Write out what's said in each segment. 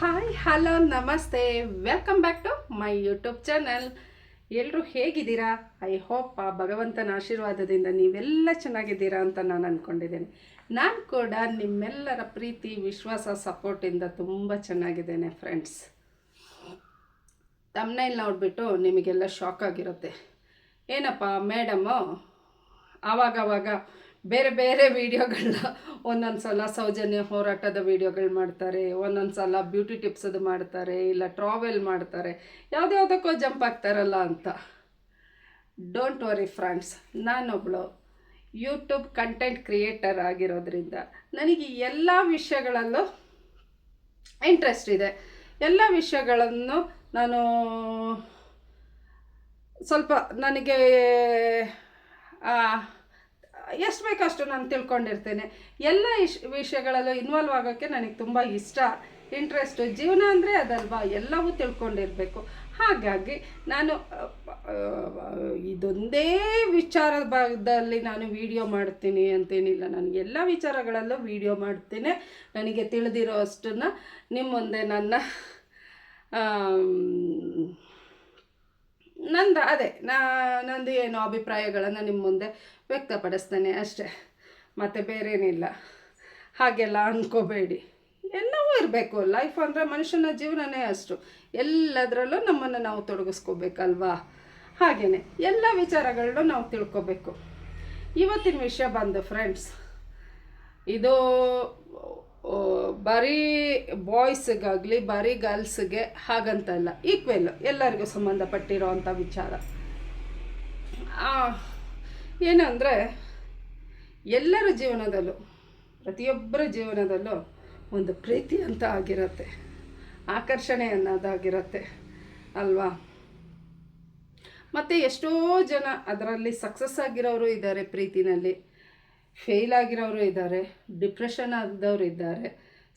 Hi, hello, ನಮಸ್ತೆ. Welcome back to my YouTube channel ಎಲ್ಲರೂ ಹೇಗಿದ್ದೀರಾ? ಐ ಹೋಪ್ ಆ ಭಗವಂತನ ಆಶೀರ್ವಾದದಿಂದ ನೀವೆಲ್ಲ ಚೆನ್ನಾಗಿದ್ದೀರಾ ಅಂತ ನಾನು ಅಂದ್ಕೊಂಡಿದ್ದೇನೆ ನಾನು ಕೂಡ ನಿಮ್ಮೆಲ್ಲರ ಪ್ರೀತಿ, ವಿಶ್ವಾಸ ಸಪೋರ್ಟಿಂದ ತುಂಬ ಚೆನ್ನಾಗಿದ್ದೇನೆ ಫ್ರೆಂಡ್ಸ್ ತಮ್ಮನೇಲಿ ನೋಡಿಬಿಟ್ಟು ನಿಮಗೆಲ್ಲ ಶಾಕ್ ಆಗಿರುತ್ತೆ. ಏನಪ್ಪ ಮೇಡಮು ಆವಾಗವಾಗ ಬೇರೆ ಬೇರೆ ವೀಡಿಯೋಗಳನ್ನ ಒಂದೊಂದು ಸಲ ಸೌಜನ್ಯ ಹೋರಾಟದ ವೀಡಿಯೋಗಳು ಮಾಡ್ತಾರೆ ಒಂದೊಂದು ಸಲ ಬ್ಯೂಟಿ ಟಿಪ್ಸದು ಮಾಡ್ತಾರೆ, ಇಲ್ಲ ಟ್ರಾವೆಲ್ ಮಾಡ್ತಾರೆ, ಯಾವುದ್ಯಾವುದಕ್ಕೋ ಜಂಪ್ ಆಗ್ತಾರಲ್ಲ ಅಂತ. ಡೋಂಟ್ ವರಿ ಫ್ರೆಂಡ್ಸ್ ನಾನೊಬ್ಳು ಯೂಟ್ಯೂಬ್ ಕಂಟೆಂಟ್ ಕ್ರಿಯೇಟರ್ ಆಗಿರೋದ್ರಿಂದ ನನಗೆ ಎಲ್ಲ ವಿಷಯಗಳಲ್ಲೂ ಇಂಟ್ರೆಸ್ಟ್ ಇದೆ. ಎಲ್ಲ ವಿಷಯಗಳನ್ನು ನಾನು ಸ್ವಲ್ಪ ನನಗೆ ಎಷ್ಟು ಬೇಕಷ್ಟು ನಾನು ತಿಳ್ಕೊಂಡಿರ್ತೇನೆ. ಎಲ್ಲ ಇಶ್, ವಿಷಯಗಳಲ್ಲೂ ಇನ್ವಾಲ್ವ್ ಆಗೋಕ್ಕೆ ನನಗೆ ತುಂಬ ಇಷ್ಟ. ಇಂಟ್ರೆಸ್ಟು ಜೀವನ ಅಂದರೆ ಅದಲ್ವಾ? ಎಲ್ಲವೂ ತಿಳ್ಕೊಂಡಿರಬೇಕು. ಹಾಗಾಗಿ ನಾನು ಇದೊಂದೇ ವಿಚಾರ ಭಾಗದಲ್ಲಿ ನಾನು ವಿಡಿಯೋ ಮಾಡ್ತೀನಿ ಅಂತೇನಿಲ್ಲ. ನಾನು ಎಲ್ಲ ವಿಚಾರಗಳಲ್ಲೂ ವಿಡಿಯೋ ಮಾಡ್ತೀನಿ. ನನಗೆ ತಿಳಿದಿರೋ ಅಷ್ಟನ್ನು ನಿಮ್ಮ ಮುಂದೆ ನನ್ನ ನಂದು, ಅದೇ, ನಾ, ನಂದು ಏನು ಅಭಿಪ್ರಾಯಗಳನ್ನು ನಿಮ್ಮ ಮುಂದೆ ವ್ಯಕ್ತಪಡಿಸ್ತೇನೆ ಅಷ್ಟೇ. ಮತ್ತು ಬೇರೇನಿಲ್ಲ. ಹಾಗೆಲ್ಲ ಅಂದ್ಕೋಬೇಡಿ ಎಲ್ಲವೂ ಇರಬೇಕು. ಲೈಫ್ ಅಂದರೆ ಮನುಷ್ಯನ ಜೀವನನೇ ಅಷ್ಟು. ಎಲ್ಲದರಲ್ಲೂ ನಮ್ಮನ್ನು ನಾವು ತೊಡಗಿಸ್ಕೋಬೇಕಲ್ವಾ? ಹಾಗೆಯೇ ಎಲ್ಲ ವಿಚಾರಗಳನ್ನೂ ನಾವು ತಿಳ್ಕೊಬೇಕು. ಇವತ್ತಿನ ವಿಷಯ ಬಂದು ಫ್ರೆಂಡ್ಸ್ ಇದು ಬರೀ ಬಾಯ್ಸ್ಗಾಗಲಿ ಬರೀ ಗರ್ಲ್ಸ್ಗೆ ಹಾಗಂತಲ್ಲ ಈಕ್ವೆಲ್ ಎಲ್ಲರಿಗೂ ಸಂಬಂಧಪಟ್ಟಿರೋವಂಥ ವಿಚಾರ. ಆ, ಏನಂದರೆ ಎಲ್ಲರ ಜೀವನದಲ್ಲೂ ಪ್ರತಿಯೊಬ್ಬರ ಜೀವನದಲ್ಲೂ ಒಂದು ಪ್ರೀತಿ ಅಂತ ಆಗಿರುತ್ತೆ. ಆಕರ್ಷಣೆ ಅನ್ನೋದಾಗಿರುತ್ತೆ ಅಲ್ವಾ? ಮತ್ತು ಎಷ್ಟೋ ಜನ ಅದರಲ್ಲಿ ಸಕ್ಸಸ್ ಆಗಿರೋರು ಇದ್ದಾರೆ ಪ್ರೀತಿನಲ್ಲಿ. ಫೇಲ್ ಆಗಿರೋರು ಇದ್ದಾರೆ, ಡಿಪ್ರೆಷನ್ ಆದವರು ಇದ್ದಾರೆ,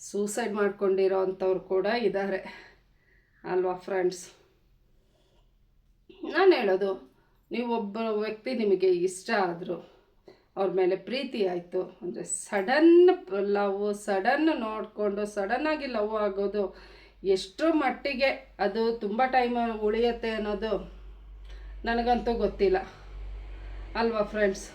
ಸೂಸೈಡ್ ಮಾಡ್ಕೊಂಡಿರೋ ಅಂಥವ್ರು ಕೂಡ ಇದ್ದಾರೆ. ಅಲ್ವಾ ಫ್ರೆಂಡ್ಸ್? ನಾನು ಹೇಳೋದು ನೀವೊಬ್ಬ ವ್ಯಕ್ತಿ ನಿಮಗೆ ಇಷ್ಟ ಆದರು, ಅವ್ರ ಮೇಲೆ ಪ್ರೀತಿ ಆಯಿತು ಅಂದರೆ ಸಡನ್ ಲವ್, ಸಡನ್ ನೋಡಿಕೊಂಡು ಸಡನ್ನಾಗಿ ಲವ್ ಆಗೋದು ಎಷ್ಟರ ಮಟ್ಟಿಗೆ ಅದು ತುಂಬ ಟೈಮ್ ಉಳಿಯುತ್ತೆ ಅನ್ನೋದು ನನಗಂತೂ ಗೊತ್ತಿಲ್ಲ. ಅಲ್ವಾ ಫ್ರೆಂಡ್ಸ್?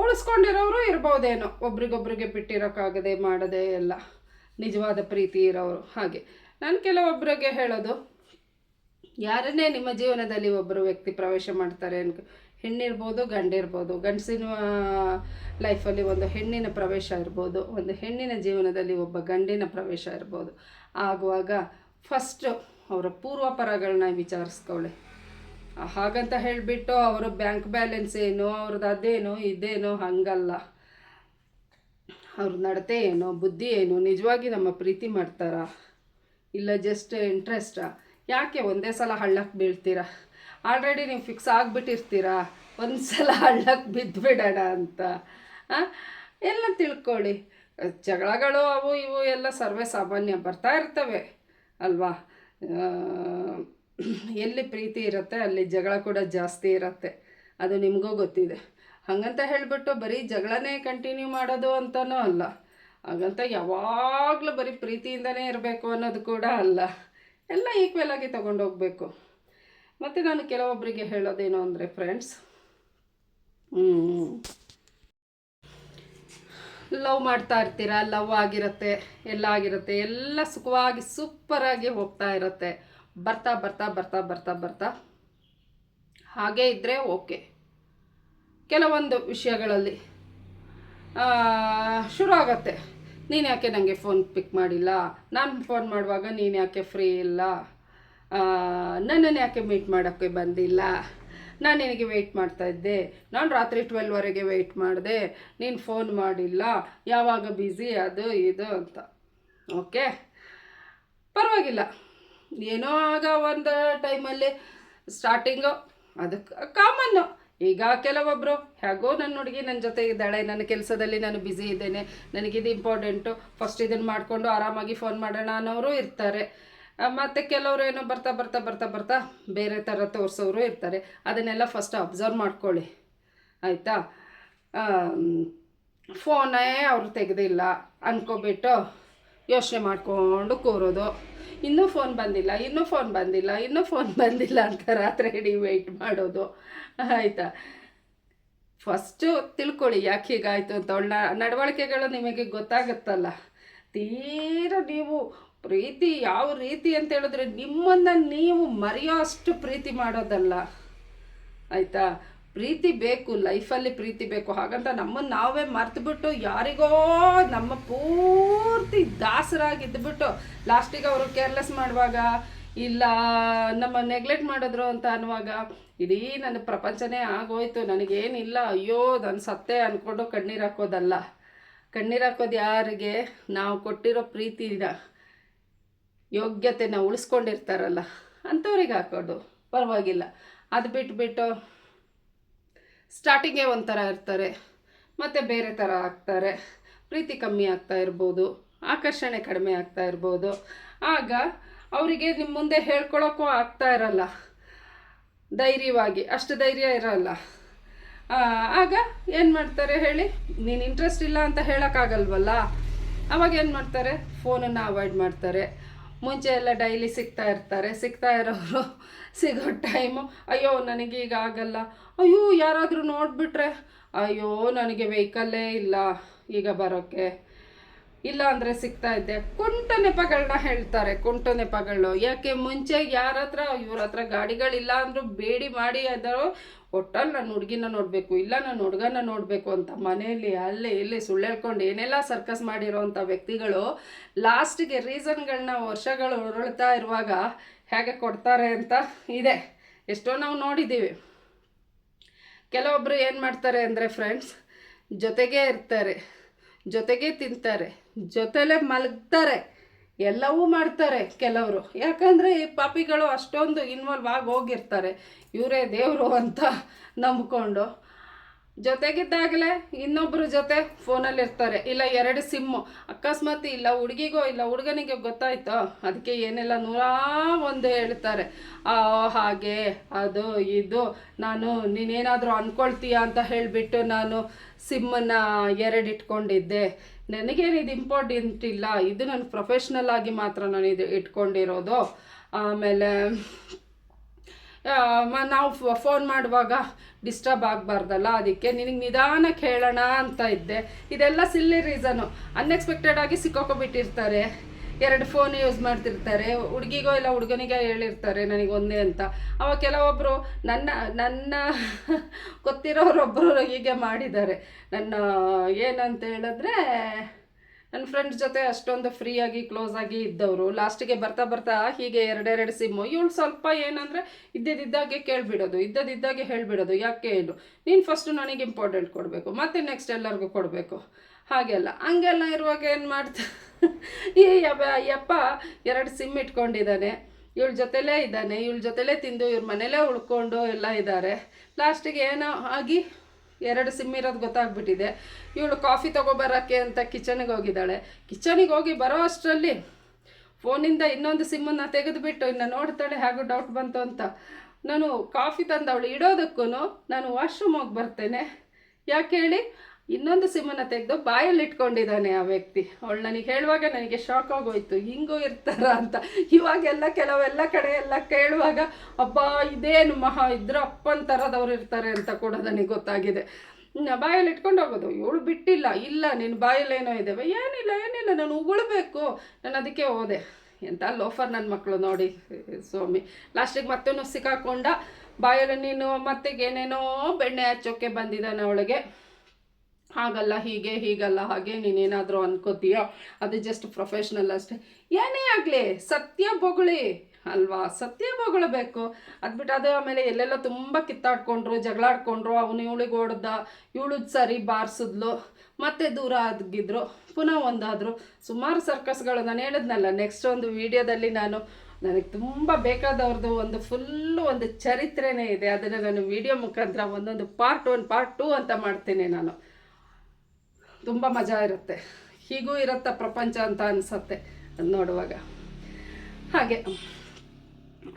ಉಳಿಸ್ಕೊಂಡಿರೋರು ಇರ್ಬೋದೇನೋ, ಒಬ್ರಿಗೊಬ್ರಿಗೆ ಬಿಟ್ಟಿರೋಕ್ಕಾಗದೆ ಮಾಡದೆ ಎಲ್ಲ, ನಿಜವಾದ ಪ್ರೀತಿ ಇರೋರು ಹಾಗೆ. ನಾನು ಕೆಲವೊಬ್ಬರಿಗೆ ಹೇಳೋದು, ಯಾರನ್ನೇ ನಿಮ್ಮ ಜೀವನದಲ್ಲಿ ಒಬ್ಬರು ವ್ಯಕ್ತಿ ಪ್ರವೇಶ ಮಾಡ್ತಾರೆ ಅನ್ಕೊ, ಹೆಣ್ಣಿರ್ಬೋದು, ಗಂಡಿರ್ಬೋದು ಗಂಡಸಿನ ಲೈಫಲ್ಲಿ ಒಂದು ಹೆಣ್ಣಿನ ಪ್ರವೇಶ ಇರ್ಬೋದು, ಒಂದು ಹೆಣ್ಣಿನ ಜೀವನದಲ್ಲಿ ಒಬ್ಬ ಗಂಡಿನ ಪ್ರವೇಶ ಇರ್ಬೋದು. ಆಗುವಾಗ ಫಸ್ಟು ಅವರ ಪೂರ್ವಪರಗಳನ್ನ ವಿಚಾರಿಸ್ಕೊಳ್ಳಿ. ಹಾಗಂತ ಹೇಳಿಬಿಟ್ಟು ಅವರ ಬ್ಯಾಂಕ್ ಬ್ಯಾಲೆನ್ಸ್ ಏನು ಅವ್ರದ್ದು ಅದೇನು, ಇದೇನು, ಹಂಗಲ್ಲ. ಅವ್ರ ನಡತೆ ಏನು, ಬುದ್ಧಿ ಏನು, ನಿಜವಾಗಿ ನಮ್ಮ ಪ್ರೀತಿ ಮಾಡ್ತಾರಾ? ಇಲ್ಲ ಜಸ್ಟ್ ಇಂಟ್ರೆಸ್ಟಾ ಯಾಕೆ ಒಂದೇ ಸಲ ಹಳ್ಳಕ್ಕೆ ಬೀಳ್ತೀರ? ಆಲ್ರೆಡಿ ನೀವು ಫಿಕ್ಸ್ ಆಗಿಬಿಟ್ಟಿರ್ತೀರಾ? ಒಂದು ಸಲ ಹಳ್ಳಕ್ಕೆ ಬಿದ್ದುಬಿಡೋಣ ಅಂತ ಎಲ್ಲ ತಿಳ್ಕೊಳ್ಳಿ. ಜಗಳಗಳು ಅವು ಇವು ಎಲ್ಲ ಸರ್ವೇ ಸಾಮಾನ್ಯ ಬರ್ತಾ ಇರ್ತವೆ. ಅಲ್ವಾ? ಎಲ್ಲಿ ಪ್ರೀತಿ ಇರುತ್ತೆ, ಅಲ್ಲಿ ಜಗಳ ಕೂಡ ಜಾಸ್ತಿ ಇರುತ್ತೆ. ಅದು ನಿಮಗೂ ಗೊತ್ತಿದೆ. ಹಾಗಂತ ಹೇಳಿಬಿಟ್ಟು ಬರೀ ಜಗಳನೇ ಕಂಟಿನ್ಯೂ ಮಾಡೋದು ಅಂತನೂ ಅಲ್ಲ. ಹಾಗಂತ ಯಾವಾಗಲೂ ಬರೀ ಪ್ರೀತಿಯಿಂದನೇ ಇರಬೇಕು ಅನ್ನೋದು ಕೂಡ ಅಲ್ಲ. ಎಲ್ಲ ಈಕ್ವಲ್ ಆಗಿ ತಗೊಂಡೋಗ್ಬೇಕು ಮತ್ತು ನಾನು ಕೆಲವೊಬ್ಬರಿಗೆ ಹೇಳೋದೇನು ಅಂದರೆ ಫ್ರೆಂಡ್ಸ್ ಲವ್ ಮಾಡ್ತಾ ಇರ್ತೀರ? ಲವ್ ಆಗಿರುತ್ತೆ, ಎಲ್ಲ ಆಗಿರುತ್ತೆ, ಎಲ್ಲ ಸುಖವಾಗಿ ಸೂಪರಾಗಿ ಹೋಗ್ತಾ ಇರುತ್ತೆ. ಬರ್ತಾ ಬರ್ತಾ ಬರ್ತಾ ಬರ್ತಾ ಬರ್ತಾ. ಹಾಗೇ ಇದ್ದರೆ ಓಕೆ. ಕೆಲವೊಂದು ವಿಷಯಗಳಲ್ಲಿ ಶುರು ಆಗತ್ತೆ. ನೀನು ಯಾಕೆ ನನಗೆ ಫೋನ್ ಪಿಕ್ ಮಾಡಿಲ್ಲ? ನಾನು ಫೋನ್ ಮಾಡುವಾಗ ನೀನು ಯಾಕೆ ಫ್ರೀ ಇಲ್ಲ? ನನ್ನನ್ನು ಯಾಕೆ ಮೀಟ್ ಮಾಡೋಕ್ಕೆ ಬಂದಿಲ್ಲ? ನಾನು ನಿನಗೆ ವೆಯ್ಟ್ ಮಾಡ್ತಾ ಇದ್ದೆ. ನಾನು ರಾತ್ರಿ ಟ್ವೆಲ್ವರೆಗೆ ವೆಯ್ಟ್ ಮಾಡಿದೆ. ನೀನು ಫೋನ್ ಮಾಡಿಲ್ಲ. ಯಾವಾಗ ಬ್ಯುಸಿ ಅದು, ಇದು ಅಂತ. ಓಕೆ ಪರವಾಗಿಲ್ಲ. ಏನೋ ಆಗ ಒಂದು ಟೈಮಲ್ಲಿ ಸ್ಟಾರ್ಟಿಂಗು ಅದಕ್ಕೆ ಕಾಮನ್ನು ಈಗ ಕೆಲವೊಬ್ಬರು ಹೇಗೋ ನನ್ನ ಹುಡುಗಿ ನನ್ನ ಜೊತೆ ಇದ್ದಾಳೆ ನನ್ನ ಕೆಲಸದಲ್ಲಿ ನಾನು ಬ್ಯುಸಿ ಇದ್ದೇನೆ, ನನಗಿದು ಇಂಪಾರ್ಟೆಂಟು ಫಸ್ಟ್ ಇದನ್ನು ಮಾಡಿಕೊಂಡು ಆರಾಮಾಗಿ ಫೋನ್ ಮಾಡೋಣ ಅನ್ನೋರು ಇರ್ತಾರೆ. ಮತ್ತು ಕೆಲವರು ಏನೋ ಬರ್ತಾ ಬರ್ತಾ ಬರ್ತಾ ಬರ್ತಾ ಬೇರೆ ಥರ ತೋರಿಸೋರು ಇರ್ತಾರೆ. ಅದನ್ನೆಲ್ಲ ಫಸ್ಟ್ ಅಬ್ಸರ್ವ್ ಮಾಡ್ಕೊಳ್ಳಿ. ಆಯಿತಾ? ಫೋನೇ ಅವರು ತೆಗೆದಿಲ್ಲ. ಅಂದ್ಕೊಬಿಟ್ಟು ಯೋಚನೆ ಮಾಡಿಕೊಂಡು ಕೂರೋದು. ಇನ್ನೂ ಫೋನ್ ಬಂದಿಲ್ಲ, ಇನ್ನೂ ಫೋನ್ ಬಂದಿಲ್ಲ, ಇನ್ನೂ ಫೋನ್ ಬಂದಿಲ್ಲ ಅಂತ ರಾತ್ರಿ ಇಡೀ ವೆಯ್ಟ್ ಮಾಡೋದು. ಆಯಿತಾ? ಫಸ್ಟು ತಿಳ್ಕೊಳ್ಳಿ ಯಾಕೆ ಹೀಗಾಯಿತು ಅಂತ. ಅವಳ ನಡವಳಿಕೆಗಳು ನಿಮಗೆ ಗೊತ್ತಾಗುತ್ತಲ್ಲ. ತೀರ ನೀವು ಪ್ರೀತಿ ಯಾವ ರೀತಿ ಅಂತ ಹೇಳಿದ್ರೆ ನಿಮ್ಮನ್ನು ನೀವು ಮರೆಯೋ ಅಷ್ಟು ಪ್ರೀತಿ ಮಾಡೋದಲ್ಲ. ಆಯಿತಾ? ಪ್ರೀತಿ ಬೇಕು ಲೈಫಲ್ಲಿ ಪ್ರೀತಿ ಬೇಕು. ಹಾಗಂತ ನಮ್ಮನ್ನು ನಾವೇ ಮರ್ತುಬಿಟ್ಟು ಯಾರಿಗೋ ನಮ್ಮ ಪೂರ್ತಿ ದಾಸರಾಗಿದ್ದುಬಿಟ್ಟು ಲಾಸ್ಟಿಗೆ ಅವರು ಕೇರ್ಲೆಸ್ ಮಾಡುವಾಗ, ಇಲ್ಲ, ನಮ್ಮ ನೆಗ್ಲೆಕ್ಟ್ ಮಾಡಿದ್ರು ಅಂತ ಅನ್ನುವಾಗ, ಇಡೀ ನನ್ನ ಪ್ರಪಂಚನೇ ಆಗೋಯ್ತು, ನನಗೇನಿಲ್ಲ, ಅಯ್ಯೋ, ನಾನು ಸತ್ತೆ ಅಂದ್ಕೊಂಡು ಕಣ್ಣೀರು ಹಾಕೋದಲ್ಲ. ಕಣ್ಣೀರು ಹಾಕೋದು ಯಾರಿಗೆ? ನಾವು ಕೊಟ್ಟಿರೋ ಪ್ರೀತಿನ ಯೋಗ್ಯತೆನ ಉಳಿಸ್ಕೊಂಡಿರ್ತಾರಲ್ಲ, ಅಂಥವ್ರಿಗೆ ಹಾಕೋದು, ಪರವಾಗಿಲ್ಲ. ಅದು ಬಿಟ್ಬಿಟ್ಟು ಸ್ಟಾರ್ಟಿಂಗೇ ಒಂಥರ ಇರ್ತಾರೆ, ಮತ್ತು ಬೇರೆ ಥರ ಆಗ್ತಾರೆ, ಪ್ರೀತಿ ಕಮ್ಮಿ ಆಗ್ತಾ ಇರ್ಬೋದು. ಆಕರ್ಷಣೆ ಕಡಿಮೆ ಆಗ್ತಾ ಇರ್ಬೋದು. ಆಗ ಅವರಿಗೆ ನಿಮ್ಮ ಮುಂದೆ ಹೇಳ್ಕೊಳ್ಳೋಕ್ಕೂ ಆಗ್ತಾ ಇರಲ್ಲ. ಧೈರ್ಯವಾಗಿ, ಅಷ್ಟು ಧೈರ್ಯ ಇರಲ್ಲ. ಆಗ ಏನು ಮಾಡ್ತಾರೆ ಹೇಳಿ, ನೀನು ಇಂಟ್ರೆಸ್ಟ್ ಇಲ್ಲ ಅಂತ ಹೇಳೋಕ್ಕಾಗಲ್ವಲ್ಲ? ಅವಾಗ ಏನು ಮಾಡ್ತಾರೆ ಫೋನನ್ನು ಅವಾಯ್ಡ್ ಮಾಡ್ತಾರೆ. ಮುಂಚೆ ಎಲ್ಲ ಡೈಲಿ ಸಿಗ್ತಾ ಇರ್ತಾರೆ. ಸಿಗ್ತಾ ಇರೋರು ಸಿಗೋ ಟೈಮು ಅಯ್ಯೋ ನನಗೀಗ ಆಗಲ್ಲ. ಅಯ್ಯೋ, ಯಾರಾದರೂ ನೋಡಿಬಿಟ್ರೆ? ಅಯ್ಯೋ, ನನಗೆ ವೆಹಿಕಲ್ಲೇ ಇಲ್ಲ, ಈಗ ಬರೋಕ್ಕೆ ಇಲ್ಲ ಅಂದರೆ ಸಿಗ್ತಾ ಇದ್ದೆ ಕುಂಟ ನೆಪಗಳನ್ನ ಹೇಳ್ತಾರೆ, ಕುಂಟ ನೆಪಗಳು. ಯಾಕೆ ಮುಂಚೆ ಯಾರ ಹತ್ರ ಇವ್ರ ಹತ್ರ ಗಾಡಿಗಳಿಲ್ಲ ಅಂದ್ರು ಬೇಡಿ ಮಾಡಿ ಅದರ ಒಟ್ಟಲ್ಲಿ ನಾನು ಹುಡುಗಿನ ನೋಡಬೇಕು, ಇಲ್ಲ ನಾನು ಹುಡುಗನ ನೋಡಬೇಕು ಅಂತ ಮನೆಯಲ್ಲಿ ಅಲ್ಲಿ ಇಲ್ಲಿ ಸುಳ್ಳು ಹೇಳ್ಕೊಂಡು ಏನೆಲ್ಲ ಸರ್ಕಸ್ ಮಾಡಿರೋವಂಥ ವ್ಯಕ್ತಿಗಳು ಲಾಸ್ಟಿಗೆ ರೀಸನ್ಗಳನ್ನ ವರ್ಷಗಳು ಹೊರಳ್ತಾ ಇರುವಾಗ ಹೇಗೆ ಕೊಡ್ತಾರೆ ಅಂತ ಇದೆ. ಎಷ್ಟೋ ನಾವು ನೋಡಿದ್ದೀವಿ. ಕೆಲವೊಬ್ಬರು ಏನು ಮಾಡ್ತಾರೆ ಅಂದರೆ ಫ್ರೆಂಡ್ಸ್ ಜೊತೆಗೇ ಇರ್ತಾರೆ, ಜೊತೆಗೇ ತಿಂತಾರೆ. ಜೊತೆಲೇ ಮಲಗ್ತಾರೆ. ಎಲ್ಲವೂ ಮಾಡ್ತಾರೆ ಕೆಲವರು. ಯಾಕಂದರೆ ಈ ಪಾಪಿಗಳು ಅಷ್ಟೊಂದು ಇನ್ವಾಲ್ವ್ ಆಗಿ ಹೋಗಿರ್ತಾರೆ. ಇವರೇ ದೇವರು ಅಂತ ನಂಬಿಕೊಂಡು. ಜೊತೆಗಿದ್ದಾಗಲೇ ಇನ್ನೊಬ್ಬರ ಜೊತೆ ಫೋನಲ್ಲಿ ಇರ್ತಾರೆ ಇಲ್ಲ, ಎರಡು ಸಿಮ್ಮು ಅಕಸ್ಮಾತ್ ಇಲ್ಲ, ಹುಡುಗಿಗೋ ಇಲ್ಲ, ಹುಡುಗನಿಗೆ ಗೊತ್ತಾಯ್ತೋ? ಅದಕ್ಕೆ ಏನೆಲ್ಲ ನೂರಾ ಒಂದು ಹೇಳ್ತಾರೆ. ಆ, ಹಾಗೆ, ಅದು, ಇದು. ನಾನು, ನೀನೇನಾದರೂ ಅಂದ್ಕೊಳ್ತೀಯ ಅಂತ ಹೇಳಿಬಿಟ್ಟು ನಾನು ಸಿಮ್ಮನ್ನು ಎರಡು ಇಟ್ಕೊಂಡಿದ್ದೆ. ನನಗೇನು ಇದು ಇಂಪಾರ್ಟೆಂಟ್ ಇಲ್ಲ, ಇದು ನನ್ನ ಪ್ರೊಫೆಷ್ನಲ್ ಆಗಿ ಮಾತ್ರ ನಾನು ಇದು ಇಟ್ಕೊಂಡಿರೋದು. ಆಮೇಲೆ ನಾವು ಫೋನ್ ಮಾಡುವಾಗ ಡಿಸ್ಟರ್ಬ್ ಆಗಬಾರ್ದಲ್ಲ, ಅದಕ್ಕೆ ನಿನಗೆ ನಿಧಾನಕ್ಕೆ ಹೇಳೋಣ ಅಂತ ಇದ್ದೆ. ಇದೆಲ್ಲ ಸಿಲ್ಲಿ ರೀಸನು ಅನ್ಎಕ್ಸ್ಪೆಕ್ಟೆಡ್ ಆಗಿ ಸಿಕ್ಕಾಕೊಬಿಟ್ಟಿರ್ತಾರೆ ಎರಡು ಫೋನ್ ಯೂಸ್ ಮಾಡ್ತಿರ್ತಾರೆ. ಹುಡುಗಿಗೋ ಇಲ್ಲ ಹುಡುಗನಿಗೆ ಹೇಳಿರ್ತಾರೆ ನನಗೆ ಒಂದೇ ಅಂತ. ಅವಾಗ ಕೆಲವೊಬ್ಬರು ನನ್ನ ನನ್ನ ಗೊತ್ತಿರೋರೊಬ್ಬರು ಹೀಗೆ ಮಾಡಿದ್ದಾರೆ. ನನ್ನ ಏನಂತ ಹೇಳಿದ್ರೆ, ನನ್ನ ಫ್ರೆಂಡ್ಸ್ ಜೊತೆ ಅಷ್ಟೊಂದು ಫ್ರೀಯಾಗಿ ಕ್ಲೋಸ್ ಆಗಿ ಇದ್ದವರು. ಲಾಸ್ಟಿಗೆ ಬರ್ತಾ ಬರ್ತಾ ಹೀಗೆ ಎರಡೆರಡು ಸಿಮ್ಮು ಇವಳು ಸ್ವಲ್ಪ ಏನಂದರೆ ಇದ್ದದಿದ್ದಾಗೆ ಕೇಳಿಬಿಡೋದು ಇದ್ದದಿದ್ದಾಗೆ ಹೇಳಿಬಿಡೋದು. ಯಾಕೆ ಏನು ನೀನು ಫಸ್ಟು ನನಗೆ ಇಂಪಾರ್ಟೆಂಟ್ ಕೊಡಬೇಕು, ಮತ್ತು ನೆಕ್ಸ್ಟ್ ಎಲ್ಲರಿಗೂ ಕೊಡಬೇಕು. ಹಾಗೆಲ್ಲ ಹಂಗೆಲ್ಲ ಇರುವಾಗ ಏನು ಮಾಡ್ತಾ ಈ ಯಪ್ಪ ಎರಡು ಸಿಮ್ ಇಟ್ಕೊಂಡಿದ್ದಾನೆ. ಇವಳ ಜೊತೆಲೇ ಇದ್ದಾನೆ. ಇವಳ ಜೊತೆಲೇ ತಿಂದು ಇವ್ರ ಮನೇಲೇ ಉಳ್ಕೊಂಡು ಎಲ್ಲ ಇದ್ದಾರೆ ಲಾಸ್ಟಿಗೆ ಏನೋ ಆಗಿ ಎರಡು ಸಿಮ್ ಇರೋದು ಗೊತ್ತಾಗ್ಬಿಟ್ಟಿದೆ. ಇವಳು ಕಾಫಿ ತೊಗೊಬರೋಕ್ಕೆ ಅಂತ ಕಿಚನಿಗೆ ಹೋಗಿದ್ದಾಳೆ. ಕಿಚನಿಗೆ ಹೋಗಿ ಬರೋ ಅಷ್ಟರಲ್ಲಿ ಫೋನಿಂದ ಇನ್ನೊಂದು ಸಿಮ್ಮನ್ನು ತೆಗೆದುಬಿಟ್ಟು ಇನ್ನು ನೋಡ್ತಾಳೆ, ಹಾಗೂ ಡೌಟ್ ಬಂತು ಅಂತ. ನಾನು ಕಾಫಿ ತಂದವಳು ಇಡೋದಕ್ಕೂ ನಾನು ವಾಶ್ರೂಮ್ ಹೋಗಿ ಬರ್ತೇನೆ. ಯಾಕೆ ಹೇಳಿ? ಇನ್ನೊಂದು ಸಿಮ್ಮನ್ನು ತೆಗೆದು ಬಾಯಲ್ಲಿ ಇಟ್ಕೊಂಡಿದ್ದಾನೆ ಆ ವ್ಯಕ್ತಿ. ಅವಳು ನನಗೆ ಹೇಳುವಾಗ ನನಗೆ ಶಾಕ್ ಆಗೋಯ್ತು. ಹಿಂಗೂ ಇರ್ತಾರ ಅಂತ. ಇವಾಗೆಲ್ಲ ಕೆಲವೆಲ್ಲ ಕಡೆ ಎಲ್ಲ ಕೇಳುವಾಗ, ಅಬ್ಬ, ಇದೇನು ಮಹಾ ಇದ್ರ ಅಪ್ಪನ ಥರದವ್ರು ಇರ್ತಾರೆ ಅಂತ ಕೂಡ ನನಗೆ ಗೊತ್ತಾಗಿದೆ. ಬಾಯಲ್ಲಿ ಇಟ್ಕೊಂಡು ಹೋಗೋದು. ಇವಳು ಬಿಟ್ಟಿಲ್ಲ. ಇಲ್ಲ ನಿನ್ನ ಬಾಯಲ್ಲಿ ಏನೋ ಇದ್ದಾವೆ ಏನಿಲ್ಲ ಏನಿಲ್ಲ. ನಾನು ಉಗುಳ್ಬೇಕು. ನಾನು ಅದಕ್ಕೆ ಹೋದೆ. ಎಂಥ ಲೋಫರ್ ನನ್ನ ಮಕ್ಕಳು ನೋಡಿ, ಸ್ವಾಮಿ. ಲಾಸ್ಟಿಗೆ ಮತ್ತೂ ಸಿಕ್ಕಾಕೊಂಡ ಬಾಯಲ್ಲಿ ನೀನು ಮತ್ತೆ ಏನೇನೋ ಬೆಣ್ಣೆ ಹಚ್ಚೋಕ್ಕೆ ಬಂದಿದ್ದಾನೆ ಅವಳಿಗೆ. ಹಾಗಲ್ಲ, ಹೀಗೆ, ಹೀಗಲ್ಲ, ಹಾಗೆ ನೀನೇನಾದರೂ ಅನ್ಕೋತೀಯೋ? ಅದು ಜಸ್ಟ್ ಪ್ರೊಫೆಷ್ನಲ್ ಅಷ್ಟೇ. ಏನೇ ಆಗಲಿ, ಸತ್ಯ ಬೊಗಳಿ ಅಲ್ವಾ? ಸತ್ಯ ಬೊಗಳಬೇಕು. ಅದ್ಬಿಟ್ಟು ಅದು ಆಮೇಲೆ ಎಲ್ಲೆಲ್ಲ ತುಂಬ ಕಿತ್ತಾಡ್ಕೊಂಡ್ರು, ಜಗಳಾಡ್ಕೊಂಡ್ರು, ಅವನು ಇವಳಿಗೆ ಓಡ್ದ ಇವಳು ಸರಿ ಬಾರಿಸಿದ್ಲು. ಮತ್ತೆ ದೂರ ಆಗಿದ್ರು ಪುನಃ ಒಂದಾದರು. ಸುಮಾರು ಸರ್ಕಸ್ಗಳು ನಾನು ಹೇಳಿದ್ನಲ್ಲ ನೆಕ್ಸ್ಟ್ ಒಂದು ವಿಡಿಯೋದಲ್ಲಿ ನಾನು, ನನಗೆ ತುಂಬ ಬೇಕಾದವ್ರದ್ದು ಒಂದು ಫುಲ್ಲು ಒಂದು ಚರಿತ್ರೆನೇ ಇದೆ. ಅದನ್ನು ನಾನು ವಿಡಿಯೋ ಮುಖಾಂತರ ಒಂದೊಂದು ಪಾರ್ಟ್ ಒನ್ ಪಾರ್ಟ್ ಟೂ ಅಂತ ಮಾಡ್ತೇನೆ ನಾನು. ತುಂಬ ಮಜಾ ಇರುತ್ತೆ. ಹೀಗೂ ಇರುತ್ತಾ ಪ್ರಪಂಚ ಅಂತ ಅನಿಸತ್ತೆ ಅದು ನೋಡುವಾಗ. ಹಾಗೆ.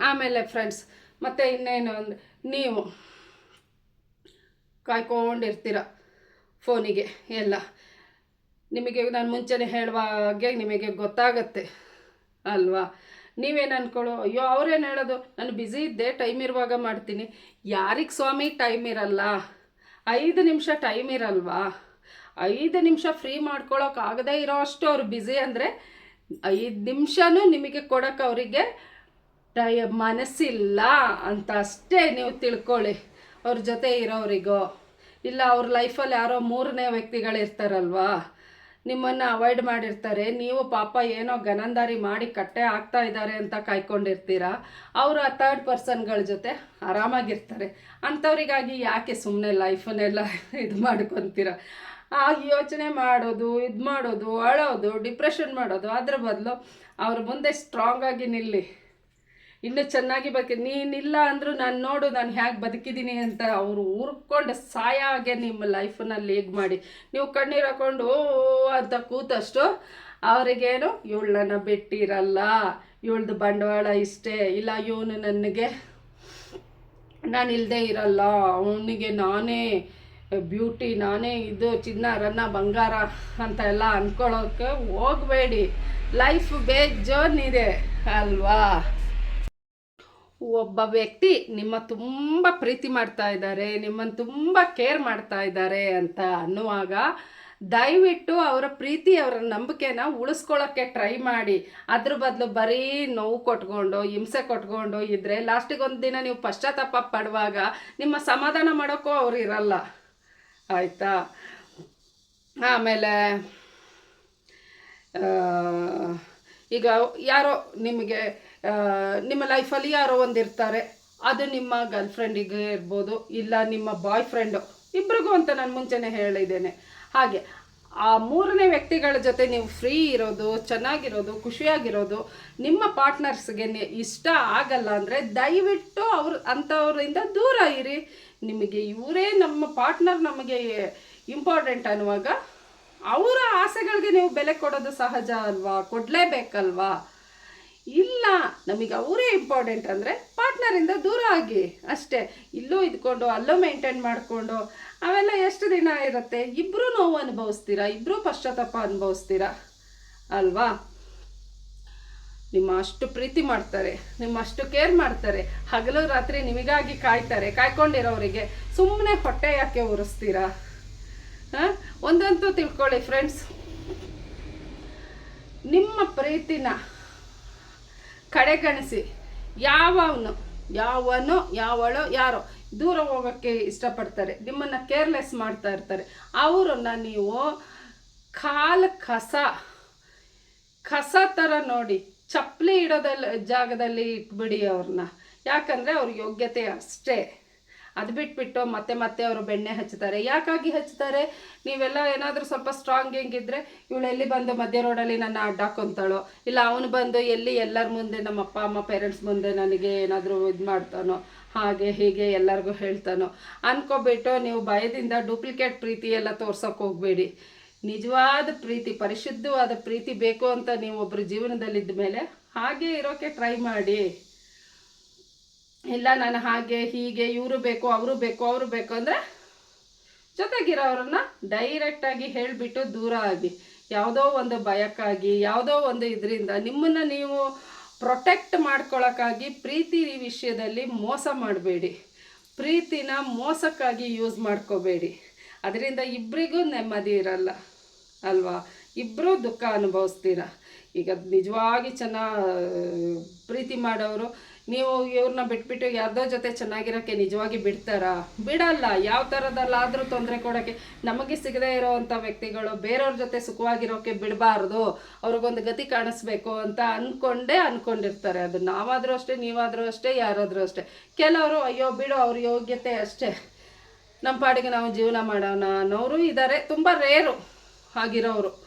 ಆಮೇಲೆ ಫ್ರೆಂಡ್ಸ್ ಮತ್ತು ಇನ್ನೇನು ಅಂದರೆ ನೀವು ಕಾಯ್ಕೊಂಡಿರ್ತೀರ ಫೋನಿಗೆ ಎಲ್ಲ. ನಿಮಗೆ ನಾನು ಮುಂಚೆನೇ ಹೇಳುವಾಗೆ ನಿಮಗೆ ಗೊತ್ತಾಗತ್ತೆ ಅಲ್ವಾ? ನೀವೇನು ಅಂದ್ಕೊಳ್ಳೋ ಅಯ್ಯೋ, ಅವ್ರೇನು ಹೇಳೋದು? ನಾನು ಬ್ಯುಸಿ ಇದ್ದೆ ಟೈಮ್ ಇರುವಾಗ ಮಾಡ್ತೀನಿ. ಯಾರಿಗೆ ಸ್ವಾಮಿ ಟೈಮ್ ಇರಲ್ಲ. ಐದು ನಿಮಿಷ ಟೈಮ್ ಇರಲ್ವಾ? ಐದು ನಿಮಿಷ ಫ್ರೀ ಮಾಡ್ಕೊಳ್ಳೋಕ್ಕಾಗದೇ ಇರೋ ಅಷ್ಟು ಅವ್ರು ಬ್ಯುಸಿ ಅಂದರೆ ಐದು ನಿಮಿಷನೂ ನಿಮಗೆ ಕೊಡೋಕೆ ಅವರಿಗೆ ಟೈ ಮನಸ್ಸಿಲ್ಲ ಅಂತ ಅಷ್ಟೇ ನೀವು ತಿಳ್ಕೊಳ್ಳಿ. ಅವ್ರ ಜೊತೆ ಇರೋರಿಗೋ, ಇಲ್ಲ ಅವ್ರ ಲೈಫಲ್ಲಿ ಯಾರೋ ಮೂರನೇ ವ್ಯಕ್ತಿಗಳಿರ್ತಾರಲ್ವಾ ನಿಮ್ಮನ್ನು ಅವಾಯ್ಡ್ ಮಾಡಿರ್ತಾರೆ, ನೀವು ಪಾಪ ಏನೋ ಗನಂದಾರಿ ಮಾಡಿ ಕಟ್ಟೆ ಆಗ್ತಾ ಇದ್ದಾರೆ ಅಂತ ಕಾಯ್ಕೊಂಡಿರ್ತೀರ, ಅವರು ಆ ಥರ್ಡ್ ಪರ್ಸನ್ಗಳ ಜೊತೆ ಆರಾಮಾಗಿರ್ತಾರೆ. ಅಂಥವರಿಗಾಗಿ ಯಾಕೆ ಸುಮ್ಮನೆ ಲೈಫನ್ನೆಲ್ಲ ಇದು ಮಾಡ್ಕೊತೀರ? ಆ ಯೋಚನೆ ಮಾಡೋದು, ಇದು ಮಾಡೋದು, ಅಳೋದು ಡಿಪ್ರೆಷನ್ ಮಾಡೋದು, ಅದ್ರ ಬದಲು ಅವ್ರ ಮುಂದೆ ಸ್ಟ್ರಾಂಗ್ ಆಗಿ ನಿಲ್ಲಿ. ಇನ್ನೂ ಚೆನ್ನಾಗಿ ಬದುಕಿ, ನೀನಿಲ್ಲ ಅಂದರೂ ನಾನು ನೋಡು ನಾನು ಹೇಗೆ ಬದುಕಿದ್ದೀನಿ ಅಂತ ಅವರು ಉರ್ಕೊಂಡು ಸಾಯ ಹಾಗೆ ನಿಮ್ಮ ಲೈಫನಲ್ಲಿ ಹೇಗೆ ಮಾಡಿ. ನೀವು ಕಣ್ಣೀರು ಹಾಕೊಂಡು, ಓ ಅಂತ ಕೂತಷ್ಟು ಅವರಿಗೇನು, ಇವಳನ್ನ ಬಿಟ್ಟಿರಲ್ಲ, ಇವಳ್ದು ಬಂಡವಾಳ ಇಷ್ಟೇ, ಇಲ್ಲ ಇವನು ನನಗೆ, ನಾನು ಇಲ್ಲದೆ ಇರಲ್ಲ, ಅವನಿಗೆ ನಾನೇ ಬ್ಯೂಟಿ, ನಾನೇ ಇದು ಚಿನ್ನ, ರನ್ನ, ಬಂಗಾರ ಅಂತ ಎಲ್ಲ ಅಂದ್ಕೊಳ್ಳೋಕೆ ಹೋಗಬೇಡಿ. ಲೈಫ್ ಬೇಜೋನಿದೆ ಅಲ್ವಾ? ಒಬ್ಬ ವ್ಯಕ್ತಿ ನಿಮ್ಮ ತುಂಬ ಪ್ರೀತಿ ಮಾಡ್ತಾ ಇದ್ದಾರೆ, ನಿಮ್ಮನ್ನು ತುಂಬ ಕೇರ್ ಮಾಡ್ತಾ ಇದ್ದಾರೆ ಅಂತ ಅನ್ನುವಾಗ ದಯವಿಟ್ಟು ಅವರ ಪ್ರೀತಿ, ಅವರ ನಂಬಿಕೆನ ಉಳಿಸ್ಕೊಳ್ಳೋಕ್ಕೆ ಟ್ರೈ ಮಾಡಿ. ಅದ್ರ ಬದಲು ಬರೀ ನೋವು ಕೊಟ್ಕೊಂಡು, ಹಿಂಸೆ ಕೊಟ್ಕೊಂಡು ಇದ್ದರೆ ಲಾಸ್ಟಿಗೆ ಒಂದು ದಿನ ನೀವು ಪಶ್ಚಾತ್ತಾಪ ಪಡುವಾಗ ನಿಮ್ಮ ಸಮಾಧಾನ ಮಾಡೋಕ್ಕೂ ಅವ್ರು ಇರಲ್ಲ. ಆಯಿತಾ? ಆಮೇಲೆ ಈಗ ಯಾರೋ ನಿಮಗೆ ನಿಮ್ಮ ಲೈಫಲ್ಲಿ ಯಾರೋ ಒಂದು ಇರ್ತಾರೆ. ಅದು ನಿಮ್ಮ ಗರ್ಲ್ ಫ್ರೆಂಡಿಗೆ ಇರ್ಬೋದು, ಇಲ್ಲ ನಿಮ್ಮ ಬಾಯ್ ಫ್ರೆಂಡು ಇಬ್ಬರಿಗೂ ಅಂತ ನಾನು ಮುಂಚೆನೇ ಹೇಳಿದ್ದೇನೆ. ಹಾಗೆ ಆ ಮೂರನೇ ವ್ಯಕ್ತಿಗಳ ಜೊತೆ ನೀವು ಫ್ರೀ ಇರೋದು, ಚೆನ್ನಾಗಿರೋದು, ಖುಷಿಯಾಗಿರೋದು ನಿಮ್ಮ ಪಾರ್ಟ್ನರ್ಸ್ಗೆ ಇಷ್ಟ ಆಗಲ್ಲ ಅಂದರೆ ದಯವಿಟ್ಟು ಅವ್ರ, ಅಂಥವ್ರಿಂದ ದೂರ ಇರಿ. ನಿಮಗೆ ಇವರೇ ನಮ್ಮ ಪಾರ್ಟ್ನರ್ ನಮಗೆ ಇಂಪಾರ್ಟೆಂಟ್ ಅನ್ನುವಾಗ ಅವರ ಆಸೆಗಳಿಗೆ ನೀವು ಬೆಲೆ ಕೊಡೋದು ಸಹಜ ಅಲ್ವಾ? ಕೊಡಲೇಬೇಕಲ್ವಾ? ಇಲ್ಲ, ನಮಗೆ ಅವರೇ ಇಂಪಾರ್ಟೆಂಟ್ ಅಂದರೆ ಪಾರ್ಟ್ನರಿಂದ ದೂರ ಆಗಿ. ಅಷ್ಟೇ, ಇಲ್ಲೋ ಇದ್ಕೊಂಡು, ಅಲ್ಲೋ ಮೇಂಟೈನ್ ಮಾಡಿಕೊಂಡು, ಅವೆಲ್ಲ ಎಷ್ಟು ದಿನ ಇರುತ್ತೆ? ಇಬ್ಬರೂ ನೋವು ಅನುಭವಿಸ್ತೀರಾ? ಇಬ್ಬರೂ ಪಶ್ಚಾತ್ತಾಪ ಅನುಭವಿಸ್ತೀರಾ? ಅಲ್ವಾ? ನಿಮ್ಮ ಅಷ್ಟು ಪ್ರೀತಿ ಮಾಡ್ತಾರೆ ನಿಮ್ಮ ಅಷ್ಟು ಕೇರ್ ಮಾಡ್ತಾರೆ. ಹಗಲು ರಾತ್ರಿ ನಿಮಗಾಗಿ ಕಾಯ್ತಾರೆ. ಕಾಯ್ಕೊಂಡಿರೋರಿಗೆ ಸುಮ್ಮನೆ ಹೊಟ್ಟೆ ಯಾಕೆ ಉರಿಸ್ತೀರಾ? ಹಾಂ? ಒಂದಂತೂ ತಿಳ್ಕೊಳ್ಳಿ ಫ್ರೆಂಡ್ಸ್ ನಿಮ್ಮ ಪ್ರೀತಿನ ಕಡೆಗಣಿಸಿ. ಯಾವನು, ಯಾವನೋ, ಯಾವಳೋ, ಯಾರೋ. ದೂರ ಹೋಗೋಕ್ಕೆ ಇಷ್ಟಪಡ್ತಾರೆ. ನಿಮ್ಮನ್ನು ಕೇರ್ಲೆಸ್ ಮಾಡ್ತಾ ಇರ್ತಾರೆ. ಅವರನ್ನು ನೀವು ಕಾಲು ಕಸ ಕಸ ಥರ ನೋಡಿ ಚಪ್ಪಲಿ ಇಡೋದಲ್ಲ ಜಾಗದಲ್ಲಿ ಇಟ್ಬಿಡಿ ಅವ್ರನ್ನ. ಯಾಕಂದರೆ ಅವ್ರ ಯೋಗ್ಯತೆ ಅಷ್ಟೇ. ಅದು ಬಿಟ್ಬಿಟ್ಟು ಮತ್ತೆ ಮತ್ತೆ ಅವರು ಬೆಣ್ಣೆ ಹಚ್ತಾರೆ ಯಾಕಾಗಿ ಹಚ್ತಾರೆ ನೀವೆಲ್ಲ ಏನಾದರೂ ಸ್ವಲ್ಪ ಸ್ಟ್ರಾಂಗ್ ಹೆಂಗಿದ್ರೆ ಇವಳು ಎಲ್ಲಿ ಬಂದು ಮಧ್ಯ ರೋಡಲ್ಲಿ ನನ್ನ ಅಡ್ಡಾಕೊಂತಾಳೋ ಇಲ್ಲ ಅವನು ಬಂದು ಎಲ್ಲಿ ಎಲ್ಲರ ಮುಂದೆ ನಮ್ಮ ಅಪ್ಪ, ಅಮ್ಮ ಪೇರೆಂಟ್ಸ್ ಮುಂದೆ ನನಗೆ ಏನಾದರೂ ಇದು ಮಾಡ್ತಾನೋ? ಹಾಗೆ ಹೀಗೆ ಎಲ್ಲರಿಗೂ ಹೇಳ್ತಾನೋ? ಅನ್ಕೋಬಿಟ್ಟು ನೀವು ಭಯದಿಂದ ಡೂಪ್ಲಿಕೇಟ್ ಪ್ರೀತಿ ಎಲ್ಲ ತೋರ್ಸೋಕೆ ಹೋಗಬೇಡಿ. ನಿಜವಾದ ಪ್ರೀತಿ, ಪರಿಶುದ್ಧವಾದ ಪ್ರೀತಿ ಬೇಕು ಅಂತ ನೀವು ಒಬ್ಬರು ಜೀವನದಲ್ಲಿದ್ದ ಮೇಲೆ ಹಾಗೆ ಇರೋಕ್ಕೆ ಟ್ರೈ ಮಾಡಿ. ಇಲ್ಲ, ನಾನು ಹಾಗೆ, ಹೀಗೆ, ಇವರು ಬೇಕು, ಅವರು ಬೇಕು ಅವರು ಬೇಕು ಅಂದರೆ ಜೊತೆಗಿರೋರನ್ನ ಡೈರೆಕ್ಟಾಗಿ ಹೇಳಿಬಿಟ್ಟು ದೂರ ಆಗಿ. ಯಾವುದೋ ಒಂದು ಭಯಕ್ಕಾಗಿ ಯಾವುದೋ ಒಂದು ಇದರಿಂದ ನಿಮ್ಮನ್ನು ನೀವು ಪ್ರೊಟೆಕ್ಟ್ ಮಾಡ್ಕೊಳ್ಳೋಕ್ಕಾಗಿ ಪ್ರೀತಿ ವಿಷಯದಲ್ಲಿ ಮೋಸ ಮಾಡಬೇಡಿ. ಪ್ರೀತಿನ ಮೋಸಕ್ಕಾಗಿ ಯೂಸ್ ಮಾಡ್ಕೋಬೇಡಿ. ಅದರಿಂದ ಇಬ್ಬರಿಗೂ ನೆಮ್ಮದಿ ಇರಲ್ಲ ಅಲ್ವಾ? ಇಬ್ಬರೂ ದುಃಖ ಅನುಭವಿಸ್ತೀರ? ಈಗ ನಿಜವಾಗಿ ಚೆನ್ನಾಗಿ ಪ್ರೀತಿ ಮಾಡೋರು ನೀವು ಇವ್ರನ್ನ ಬಿಟ್ಬಿಟ್ಟು ಯಾರ್ದೋ ಜೊತೆ ಚೆನ್ನಾಗಿರೋಕ್ಕೆ ನಿಜವಾಗಿ ಬಿಡ್ತಾರಾ? ಬಿಡಲ್ಲ. ಯಾವ ಥರದಲ್ಲಾದರೂ ತೊಂದರೆ ಕೊಡೋಕ್ಕೆ. ನಮಗೆ ಸಿಗದೇ ಇರೋವಂಥ ವ್ಯಕ್ತಿಗಳು ಬೇರೆಯವ್ರ ಜೊತೆ ಸುಖವಾಗಿರೋಕ್ಕೆ ಬಿಡಬಾರ್ದು. ಅವ್ರಿಗೊಂದು ಗತಿ ಕಾಣಿಸ್ಬೇಕು ಅಂತ ಅಂದ್ಕೊಂಡೇ ಅಂದ್ಕೊಂಡಿರ್ತಾರೆ ಅದು ನಾವಾದರೂ ಅಷ್ಟೇ, ನೀವಾದರೂ ಅಷ್ಟೇ, ಯಾರಾದರೂ ಅಷ್ಟೇ. ಕೆಲವರು, ಅಯ್ಯೋ, ಬಿಡು, ಅವ್ರ ಯೋಗ್ಯತೆ ಅಷ್ಟೇ. ನಮ್ಮ ಪಾಡಿಗೆ ನಾವು ಜೀವನ ಮಾಡೋಣ ಅನ್ನೋರು ಇದ್ದಾರೆ ತುಂಬ ರೇರು ಆಗಿರೋರು.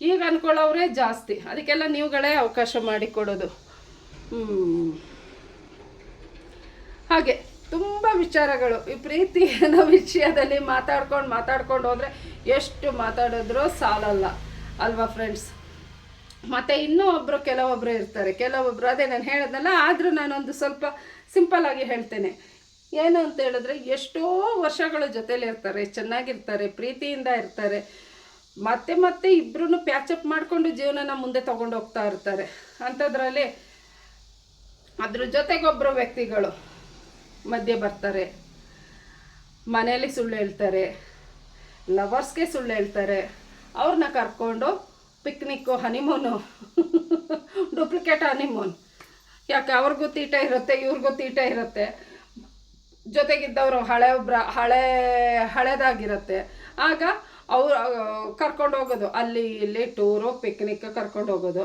ಈಗ ಅನ್ಕೊಳ್ಳೋರೇ ಜಾಸ್ತಿ. ಅದಕ್ಕೆಲ್ಲ ನೀವುಗಳೇ ಅವಕಾಶ ಮಾಡಿಕೊಡೋದು. ಹ್ಮ್. ಹಾಗೆ ತುಂಬ ವಿಚಾರಗಳು. ಈ ಪ್ರೀತಿ ಅನ್ನೋ ವಿಷಯದಲ್ಲಿ ಮಾತಾಡ್ಕೊಂಡು ಮಾತಾಡ್ಕೊಂಡು ಹೋದರೆ ಎಷ್ಟು ಮಾತಾಡಿದ್ರೂ ಸಾಲಲ್ಲ. ಅಲ್ವಾ ಫ್ರೆಂಡ್ಸ್ ಮತ್ತು ಇನ್ನೂ ಒಬ್ಬರು ಕೆಲವೊಬ್ಬರು ಇರ್ತಾರೆ. ಕೆಲವೊಬ್ಬರು ಅದೇ ನಾನು ಹೇಳಿದ್ನಲ್ಲ, ಆದರೂ ನಾನೊಂದು ಸ್ವಲ್ಪ ಸಿಂಪಲ್ ಆಗಿ ಹೇಳ್ತೇನೆ. ಏನು ಅಂತ ಹೇಳಿದ್ರೆ, ಎಷ್ಟೋ ವರ್ಷಗಳ ಜೊತೇಲಿ ಇರ್ತಾರೆ. ಚೆನ್ನಾಗಿರ್ತಾರೆ, ಪ್ರೀತಿಯಿಂದ ಇರ್ತಾರೆ. ಮತ್ತೆ ಮತ್ತೆ ಇಬ್ಬರೂ ಪ್ಯಾಚಪ್ ಮಾಡಿಕೊಂಡು ಜೀವನನ ಮುಂದೆ ತೊಗೊಂಡು ಹೋಗ್ತಾ ಇರ್ತಾರೆ. ಅಂಥದ್ರಲ್ಲಿ ಅದ್ರ ಜೊತೆಗೊಬ್ಬರು ವ್ಯಕ್ತಿಗಳು. ಮಧ್ಯೆ ಬರ್ತಾರೆ. ಮನೆಯಲ್ಲಿ ಸುಳ್ಳು ಹೇಳ್ತಾರೆ. ಲವರ್ಸ್ಗೆ ಸುಳ್ಳು ಹೇಳ್ತಾರೆ. ಅವ್ರನ್ನ ಕರ್ಕೊಂಡು ಪಿಕ್ನಿಕ್ಕು ಹನಿಮೂನು ಡೂಪ್ಲಿಕೇಟ್ ಹನಿಮೂನ್ ಯಾಕೆ ಅವ್ರಿಗೂ ತೀಟ ಇರುತ್ತೆ, ಇವ್ರಿಗೂ ತೀಟ ಇರುತ್ತೆ. ಜೊತೆಗಿದ್ದವರು ಹಳೆ ಒಬ್ರ, ಹಳೆ, ಹಳೇದಾಗಿರುತ್ತೆ. ಆಗ ಅವ್ರು, ಕರ್ಕೊಂಡು ಹೋಗೋದು. ಅಲ್ಲಿ, ಇಲ್ಲಿ ಟೂರು ಪಿಕ್ನಿಕ್ ಕರ್ಕೊಂಡು ಹೋಗೋದು.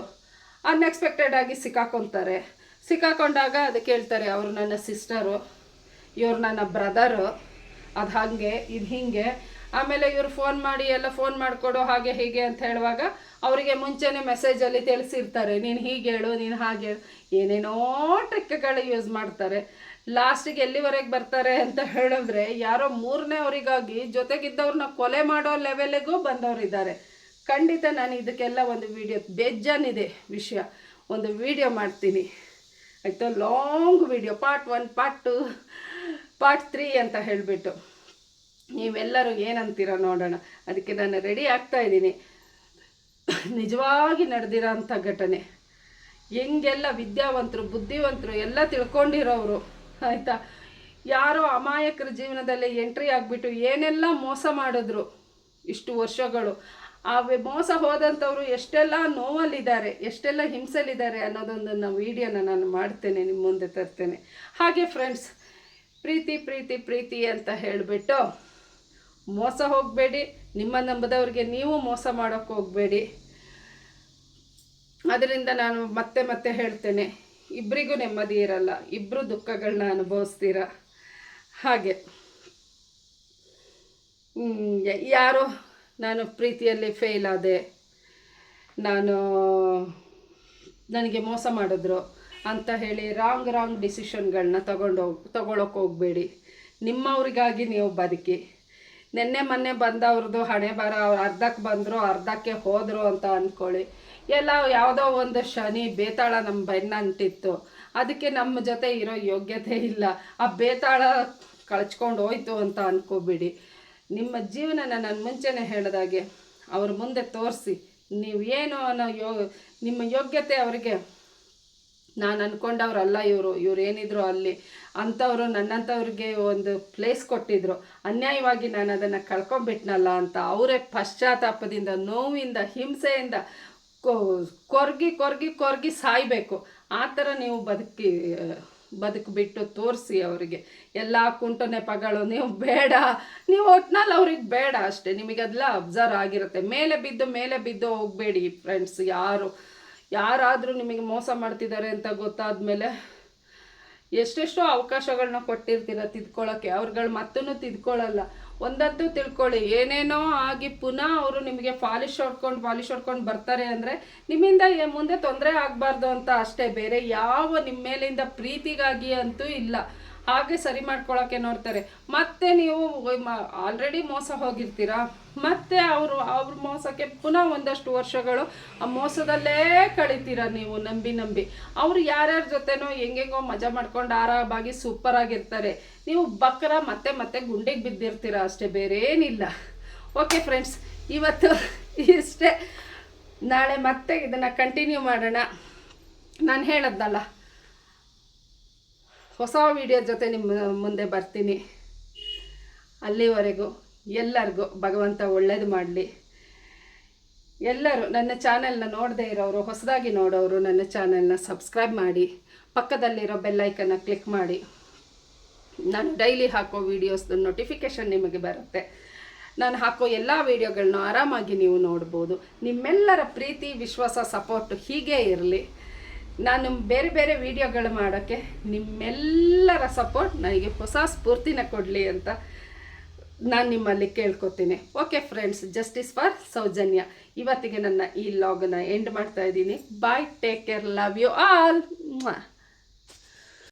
ಅನ್ಎಕ್ಸ್ಪೆಕ್ಟೆಡ್ ಆಗಿ ಸಿಕ್ಕಾಕೊತಾರೆ. ಸಿಕ್ಕಾಕೊಂಡಾಗ ಅದಕ್ಕೆ ಹೇಳ್ತಾರೆ, ಅವರು ನನ್ನ ಸಿಸ್ಟರು ಇವ್ರು ನನ್ನ ಬ್ರದರು, ಅದು ಹಾಗೆ, ಇದು ಹೀಗೆ. ಆಮೇಲೆ ಇವರು ಫೋನ್ ಮಾಡಿ, ಎಲ್ಲ ಫೋನ್ ಮಾಡಿಕೊಡು, ಹಾಗೆ ಹೀಗೆ ಅಂತ ಹೇಳುವಾಗ ಅವರಿಗೆ ಮುಂಚೆನೇ ಮೆಸೇಜಲ್ಲಿ ತಿಳಿಸಿರ್ತಾರೆ, ನೀನು ಹೀಗೆ ಹೇಳು, ನೀನು ಹಾಗೆ ಹೇಳು. ಏನೇನೋ ಟ್ರಿಕ್ಗಳು ಯೂಸ್ ಮಾಡ್ತಾರೆ. ಲಾಸ್ಟಿಗೆ ಎಲ್ಲಿವರೆಗೆ ಬರ್ತಾರೆ ಅಂತ ಹೇಳಿದ್ರೆ, ಯಾರೋ ಮೂರನೇ ಅವರಿಗಾಗಿ ಜೊತೆಗಿದ್ದವ್ರನ್ನ ಕೊಲೆ ಮಾಡೋ ಲೆವೆಲಿಗೂ ಬಂದವರಿದ್ದಾರೆ. ಖಂಡಿತ ನಾನು ಇದಕ್ಕೆಲ್ಲ ಒಂದು ವಿಡಿಯೋ ಬೇಜಾನಿದೆ ವಿಷಯ. ಒಂದು ವಿಡಿಯೋ ಮಾಡ್ತೀನಿ. ಆಯಿತು? Long video part one part two part three ಅಂತ ಹೇಳಿಬಿಟ್ಟು. ನೀವೆಲ್ಲರೂ ಏನಂತೀರ ನೋಡೋಣ. ಅದಕ್ಕೆ ನಾನು ರೆಡಿ ಆಗ್ತಾ ಇದ್ದೀನಿ. ನಿಜವಾಗಿ ನಡೆದಿರೋ ಅಂಥ ಘಟನೆ. ಹೆಂಗೆಲ್ಲ ವಿದ್ಯಾವಂತರು, ಬುದ್ಧಿವಂತರು ಎಲ್ಲ ತಿಳ್ಕೊಂಡಿರೋರು ಆಯಿತಾ? ಯಾರೋ ಅಮಾಯಕರ ಜೀವನದಲ್ಲಿ ಎಂಟ್ರಿ ಆಗಿಬಿಟ್ಟು ಏನೆಲ್ಲ ಮೋಸ ಮಾಡಿದ್ರು ಇಷ್ಟು ವರ್ಷಗಳು. ಆ ಮೋಸ ಹೋದಂಥವ್ರು ಎಷ್ಟೆಲ್ಲ ನೋವಲ್ಲಿದ್ದಾರೆ, ಎಷ್ಟೆಲ್ಲ ಹಿಂಸೆಲಿದ್ದಾರೆ ಅನ್ನೋದೊಂದನ್ನು ವೀಡಿಯೋನ ನಾನು ಮಾಡ್ತೇನೆ ನಿಮ್ಮ ಮುಂದೆ ತರ್ತೇನೆ. ಹಾಗೆ ಫ್ರೆಂಡ್ಸ್ ಪ್ರೀತಿ ಪ್ರೀತಿ ಪ್ರೀತಿ ಅಂತ ಹೇಳಿಬಿಟ್ಟು ಮೋಸ ಹೋಗಬೇಡಿ. ನಿಮ್ಮ ನಂಬದವ್ರಿಗೆ ನೀವು ಮೋಸ ಮಾಡೋಕ್ಕೆ ಹೋಗಬೇಡಿ. ಅದರಿಂದ ನಾನು ಮತ್ತೆ ಮತ್ತೆ ಹೇಳ್ತೇನೆ ಇಬ್ಬರಿಗೂ ನೆಮ್ಮದಿ ಇರಲ್ಲ ಇಬ್ಬರು ದುಃಖಗಳನ್ನ ಅನುಭವಿಸ್ತೀರ. ಹಾಗೆ. ಯಾರು ನಾನು ಪ್ರೀತಿಯಲ್ಲಿ ಫೇಲ್ ಆದೆ, ನಾನು ನನಗೆ ಮೋಸ ಮಾಡಿದ್ರು ಅಂತ ಹೇಳಿ ರಾಂಗ್ ರಾಂಗ್ ಡಿಸಿಷನ್ಗಳನ್ನ ತಗೊಂಡು ಹೋಗಿ ತಗೊಳಕ್ಕೆ ಹೋಗಬೇಡಿ. ನಿಮ್ಮವ್ರಿಗಾಗಿ ನೀವು ಬದುಕಿ. ನಿನ್ನೆ, ಮೊನ್ನೆ ಬಂದವ್ರದ್ದು ಹಣೆ ಬರ ಅವ್ರು ಅರ್ಧಕ್ಕೆ ಬಂದರು, ಅರ್ಧಕ್ಕೆ ಹೋದರು ಅಂತ ಅಂದ್ಕೊಳ್ಳಿ ಎಲ್ಲ ಯಾವುದೋ ಒಂದು ಶನಿ ಬೇತಾಳ ನಮ್ಮ ಬೆನ್ನ ಅಂಟಿತ್ತು. ಅದಕ್ಕೆ ನಮ್ಮ ಜೊತೆ ಇರೋ ಯೋಗ್ಯತೆ ಇಲ್ಲ. ಆ ಬೇತಾಳ ಕಳ್ಚ್ಕೊಂಡು ಹೋಯ್ತು ಅಂತ ಅನ್ಕೋಬೇಡಿ. ನಿಮ್ಮ ಜೀವನನ ನಾನು ಮುಂಚೆನೇ ಹೇಳಿದಾಗೆ, ಅವ್ರ ಮುಂದೆ ತೋರಿಸಿ. ನೀವು ಏನು ಅನ್ನೋ ಯೋ, ನಿಮ್ಮ ಯೋಗ್ಯತೆ ಅವರಿಗೆ ನಾನು ಅನ್ಕೊಂಡವ್ರಲ್ಲ ಇವರು ಇವ್ರು ಏನಿದ್ರು ಅಲ್ಲಿ. ಅಂಥವ್ರು ನನ್ನಂಥವ್ರಿಗೆ ಒಂದು ಪ್ಲೇಸ್ ಕೊಟ್ಟಿದ್ರು. ಅನ್ಯಾಯವಾಗಿ ನಾನು ಅದನ್ನು ಕಳ್ಕೊಂಬಿಟ್ನಲ್ಲ ಅಂತ ಅವರೇ ಪಶ್ಚಾತ್ತಾಪದಿಂದ, ನೋವಿಂದ, ಹಿಂಸೆಯಿಂದ ಕೊರ್ಗಿ ಕೊರ್ಗಿ ಕೊರ್ಗಿ ಸಾಯಬೇಕು. ಆ ಥರ ನೀವು ಬದುಕಿ, ಬದುಕಿಬಿಟ್ಟು ತೋರಿಸಿ ಅವರಿಗೆ. ಎಲ್ಲ ಕುಂಟು ನೆಪಗಳು ನೀವು ಬೇಡ. ನೀವು ಒಟ್ನಲ್ಲಿ ಅವ್ರಿಗೆ ಬೇಡ ಅಷ್ಟೇ. ನಿಮಗೆಲ್ಲ ಅಬ್ಸರ್ವ್ ಆಗಿರುತ್ತೆ. ಮೇಲೆ ಬಿದ್ದು ಮೇಲೆ ಬಿದ್ದು ಹೋಗಬೇಡಿ ಫ್ರೆಂಡ್ಸ್ ಯಾರು. ಯಾರಾದರೂ ನಿಮಗೆ ಮೋಸ ಮಾಡ್ತಿದ್ದಾರೆ ಅಂತ ಗೊತ್ತಾದ ಮೇಲೆ ಎಷ್ಟೆಷ್ಟೋ ಅವಕಾಶಗಳನ್ನ ಕೊಟ್ಟಿರ್ತೀರ ತಿದ್ಕೊಳ್ಳೋಕ್ಕೆ ಅವ್ರುಗಳು ಮತ್ತೂ ತಿದ್ಕೊಳ್ಳಲ್ಲ ಒಂದಂತೂ ತಿಳ್ಕೊಳ್ಳಿ, ಏನೇನೋ ಆಗಿ ಪುನಃ ಅವರು ನಿಮಗೆ ಪಾಲಿಶ್ ಹೊಡ್ಕೊಂಡು ಪಾಲಿಶ್ ಹೊಡ್ಕೊಂಡು ಬರ್ತಾರೆ ಅಂದರೆ ನಿಮ್ಮಿಂದ ಮುಂದೆ ತೊಂದರೆ ಆಗಬಾರ್ದು ಅಂತ ಅಷ್ಟೇ, ಬೇರೆ ಯಾವ ನಿಮ್ಮ ಮೇಲಿಂದ ಪ್ರೀತಿಗಾಗಿ ಅಂತೂ ಇಲ್ಲ. ಹಾಗೆ ಸರಿ ಮಾಡ್ಕೊಳ್ಳೋಕೆ ನೋಡ್ತಾರೆ. ಮತ್ತೆ ನೀವು ಆಲ್ರೆಡಿ ಮೋಸ ಹೋಗಿರ್ತೀರಾ? ಮತ್ತೆ ಅವರು, ಅವ್ರ ಮೋಸಕ್ಕೆ ಪುನಃ ಒಂದಷ್ಟು ವರ್ಷಗಳು ಆ ಮೋಸದಲ್ಲೇ ಕಳಿತೀರ ನೀವು, ನಂಬಿ ನಂಬಿ? ಅವರು ಯಾರ್ಯಾರ ಜೊತೆನೋ ಹೆಂಗೆಂಗೋ ಮಜಾ ಮಾಡ್ಕೊಂಡು ಆರಾಮಾಗಿ ಸೂಪರ್ ಆಗಿರ್ತಾರೆ. ನೀವು ಬಕ್ರ ಮತ್ತೆ ಮತ್ತೆ ಗುಂಡಿಗೆ ಬಿದ್ದಿರ್ತೀರ ಅಷ್ಟೇ ಬೇರೆ ಏನಿಲ್ಲ ಓಕೆ ಫ್ರೆಂಡ್ಸ್ ಇವತ್ತು ಇಷ್ಟೇ. ನಾಳೆ ಮತ್ತೆ ಇದನ್ನು ಕಂಟಿನ್ಯೂ ಮಾಡೋಣ. ನಾನು ಹೇಳದ್ನಲ್ಲ ಹೊಸ ವಿಡಿಯೋ ಜೊತೆ ನಿಮ್ಮ ಮುಂದೆ ಬರ್ತೀನಿ. ಅಲ್ಲಿವರೆಗೂ ಎಲ್ಲರಿಗೂ ಭಗವಂತ ಒಳ್ಳೇದು ಮಾಡಲಿ. ಎಲ್ಲರೂ ನನ್ನ ಚಾನೆಲ್ನ ನೋಡದೇ ಇರೋರು ಹೊಸದಾಗಿ ನೋಡೋರು ನನ್ನ ಚಾನೆಲ್ನ ಸಬ್ಸ್ಕ್ರೈಬ್ ಮಾಡಿ, ಪಕ್ಕದಲ್ಲಿರೋ ಬೆಲ್ಲೈಕನ್ನ ಕ್ಲಿಕ್ ಮಾಡಿ. ನಾನು ಡೈಲಿ ಹಾಕೋ ವೀಡಿಯೋಸ್ದು ನೋಟಿಫಿಕೇಷನ್ ನಿಮಗೆ ಬರುತ್ತೆ. ನಾನು ಹಾಕೋ ಎಲ್ಲ ವೀಡಿಯೋಗಳನ್ನ ಆರಾಮಾಗಿ ನೀವು ನೋಡ್ಬೋದು. ನಿಮ್ಮೆಲ್ಲರ ಪ್ರೀತಿ, ವಿಶ್ವಾಸ ಸಪೋರ್ಟ್ ಹೀಗೇ ಇರಲಿ. ನಾನು ಬೇರೆ ಬೇರೆ ವಿಡಿಯೋಗಳು ಮಾಡೋಕ್ಕೆ ನಿಮ್ಮೆಲ್ಲರ ಸಪೋರ್ಟ್ ನನಗೆ ಹೊಸ ಸ್ಫೂರ್ತಿನ ಕೊಡಲಿ ಅಂತ ನಾನು ನಿಮ್ಮಲ್ಲಿ ಕೇಳ್ಕೊತೀನಿ. Okay friends justice for Soujanya. ಇವತ್ತಿಗೆ ನನ್ನ ಈ ಲಾಗನ್ನ ಎಂಡ್ ಮಾಡ್ತಾ ಇದ್ದೀನಿ. Bye take care love you all